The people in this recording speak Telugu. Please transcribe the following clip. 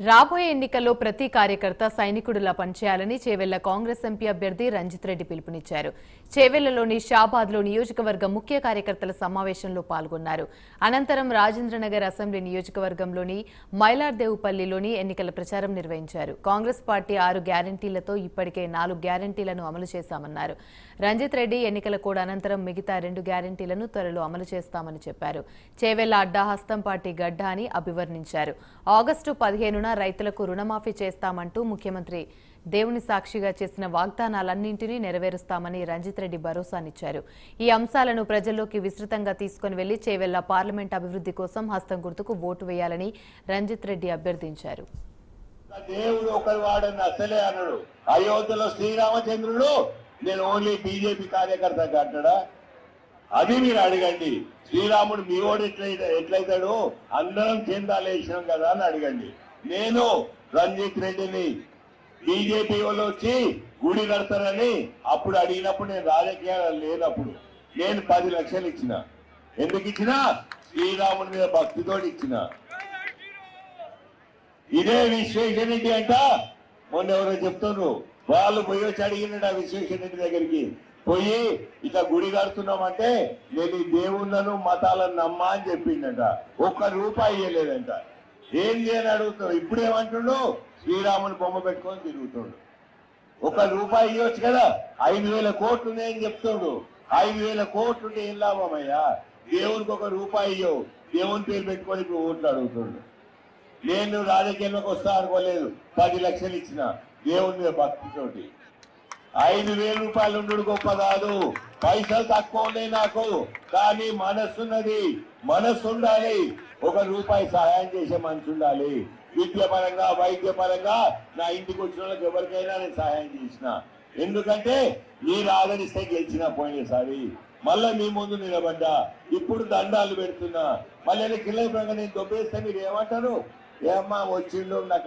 రాబోయే ఎన్నికల్లో ప్రతి కార్యకర్త సైనికుడిలా పనిచేయాలని చేవెళ్ళ కాంగ్రెస్ ఎంపీ అభ్యర్థి రంజిత్ రెడ్డి పిలుపునిచ్చారు. చేవెళ్ళలోని షాబాద్లో నియోజకవర్గ ముఖ్య కార్యకర్తల సమావేశంలో పాల్గొన్నారు. అనంతరం రాజేంద్రనగర్ అసెంబ్లీ నియోజకవర్గంలోని మైలార్దేవుపల్లిలోని ఎన్నికల ప్రచారం నిర్వహించారు. కాంగ్రెస్ పార్టీ ఆరు గ్యారంటీలతో ఇప్పటికే నాలుగు గ్యారంటీలను అమలు చేశామన్నారు. రంజిత్ రెడ్డి ఎన్నికల కోడ్ అనంతరం మిగతా రెండు గ్యారంటీలను త్వరలో అమలు చేస్తామని చెప్పారు. చేవెళ్ళ అడ్డా హస్తం పార్టీ గడ్డ అని అభివర్ణించారు. ఆగస్టు పదిహేనున రైతులకు రుణమాఫీ చేస్తామంటూ ముఖ్యమంత్రి దేవుని సాక్షిగా చేసిన వాగ్దానాలన్నింటినీ నెరవేరుస్తామని రంజిత్ రెడ్డి భరోసానిచ్చారు. ఈ అంశాలను ప్రజల్లోకి విస్తృతంగా తీసుకుని వెళ్ళి చేవెళ్ళ పార్లమెంట్ అభివృద్ధి కోసం హస్తం గుర్తుకు ఓటు వేయాలని రంజిత్ రెడ్డి అభ్యర్థించారు. దేవుడు ఒకరు వాడని అసలే అన్నాడు అయోధ్యలో శ్రీరామచంద్రుడు నేను ఓన్లీ బీజేపీ కార్యకర్త అంటాడా? అది మీరు అడగండి. శ్రీరాముడు మీ ఓడు ఎట్లయితే ఎట్లయితాడు అందరం చెందాలేసినాం కదా అని అడగండి. నేను రంజిత్ రెడ్డిని బీజేపీ వాళ్ళు వచ్చి గుడి కడతారని అప్పుడు అడిగినప్పుడు నేను రాజకీయాలు లేనప్పుడు నేను పది లక్షలు ఇచ్చిన. ఎందుకు ఇచ్చిన? శ్రీరాముడి మీద భక్తితో ఇచ్చిన. ఇదే విశ్వేశ్వరరెడ్డి అంట. మొన్న ఎవరో చెప్తున్నారు వాళ్ళు పోయి వచ్చి అడిగినాడు ఆ విశ్వేశ్వరరెడ్డి దగ్గరికి. పోయి ఇక గుడి కడుతున్నామంటే నేను ఈ దేవుళ్ళను మతాలను నమ్మా అని చెప్పిండట. ఒక్క రూపాయి ఇవ్వలేదంట ఏం అని అడుగుతాడు ఇప్పుడు ఏమంటుండు? శ్రీరాముని బొమ్మ పెట్టుకొని తిరుగుతుండు. ఒక రూపాయి ఇవ్వచ్చు కదా? ఐదు వేల కోట్లు ఉన్నాయని చెప్తుండు. ఐదు వేల కోట్లు ఉంటే ఏం లాభమయ్యా దేవునికి ఒక రూపాయి ఇవ్వవు దేవుని పేరు పెట్టుకొని ఇప్పుడు ఓట్లు అడుగుతుండు. నేను రాజకీయంలోకి వస్తా అనుకోలేదు. పది లక్షలు ఇచ్చిన దేవుని మీద భక్తితోటి. ఐదు వేల రూపాయలు ఉండడు గొప్ప కాదు. పైసలు తక్కువ ఉన్నాయి నాకు కానీ మనస్సున్నది మనస్సు ఉండాలి ఒక రూపాయి సహాయం చేసే మనిషి ఉండాలి విద్య పరంగా వైద్య పరంగా నా ఇంటికి వచ్చిన వాళ్ళకి ఎవరికైనా నేను సహాయం చేసిన. ఎందుకంటే మీరు ఆదరిస్తే గెలిచిన పోయినసారి. మళ్ళా మీ ముందు నిలబడ్డా. ఇప్పుడు దండాలు పెడుతున్నా. మళ్ళీ కింద నేను దొబ్బేస్తే మీరు ఏమంటారు? ఏమ్మా వచ్చిండు నాకు